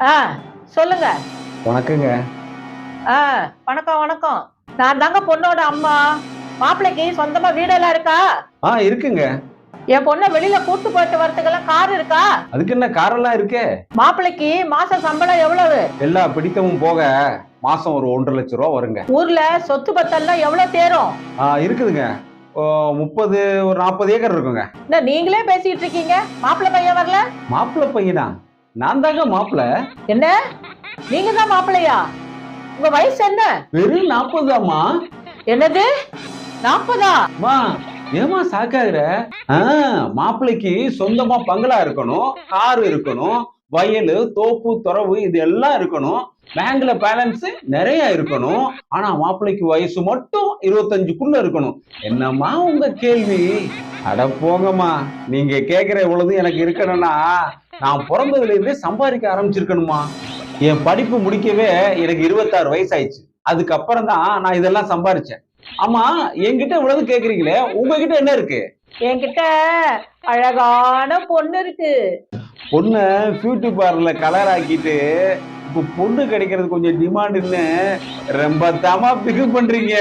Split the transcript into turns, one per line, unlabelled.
ஆ சொல்லுங்க.
வணக்கங்க.
ஆ வணக்கம் வணக்கம். நான் தாங்க பொண்ணோட அம்மா. மாப்பிள்ளைக்கு சொந்தமா வீடெல்லாம் இருக்கா?
ஆ இருக்குங்க.
என் பொண்ணை வெளியில கூட்டு போயிட்டு வரதுக்கெல்லாம் கார் இருக்கா?
அதுக்கு என்ன காரெல்லாம் இருக்கே?
மாப்பிள்ளைக்கு மாச சம்பளம் எவ்வளவு?
எல்லா பிடித்தமும் போக மாசம் ஒரு ஒன்றரை லட்ச ரூபா வருங்க.
ஊர்ல சொத்து பத்தெல்லாம் எவ்வளவு தேரும்?
ஆ இருக்குதுங்க. ஓ, முப்பது ஒரு நாற்பது ஏக்கர் இருக்குங்க.
என்ன நீங்களே பேசிட்டு இருக்கீங்க? மாப்பிள்ளை பையன் வரல?
மாப்பிள்ளை பையனா? நான் தாங்க மாப்பிள்ளை
என்ன? நீங்க தான் மாப்பிள்ளையா? உங்க வயசு என்ன?
வெறும் நாற்பதாம்மா
என்னது? நாற்பதா
அம்மா ஏமா சாக்காகிற? மாப்பிள்ளைக்கு சொந்தமா பங்களா இருக்கணும் கார் இருக்கணும் வயல் தோப்பு துறவு இது எல்லாம் இருக்கணும் பேங்க்ல பேலன்ஸ் நிறைய இருக்கணும். ஆனா மாப்பிள்ளைக்கு வயசு மட்டும் இருபத்தஞ்சுக்குள்ள இருக்கணும். என்னம்மா உங்க கேள்வி? அட போங்கம்மா. நீங்க கேக்குற இவ்வளவு எனக்கு இருக்கணும்னா நான் பிறந்ததுல இருந்தே சம்பாதிக்க ஆரம்பிச்சிருக்கணுமா? என் படிப்பு முடிக்கவே எனக்கு இருபத்தாறு வயசு ஆயிடுச்சு அதுக்கப்புறம் தான் நான் இதெல்லாம் சம்பாரிச்சேன். ஆமா என்கிட்ட இவ்வளவு கேக்குறீங்களே உங்ககிட்ட என்ன இருக்கு?
என்கிட்ட அழகான பொண்ணு இருக்கு.
பொண்ணை பியூட்டி பார்லர்ல கலர் ஆக்கிட்டு இப்போ பொண்ணு கிடைக்கிறது கொஞ்சம் டிமாண்டுன்னு ரொம்ப தாமா பிகு பண்றீங்க.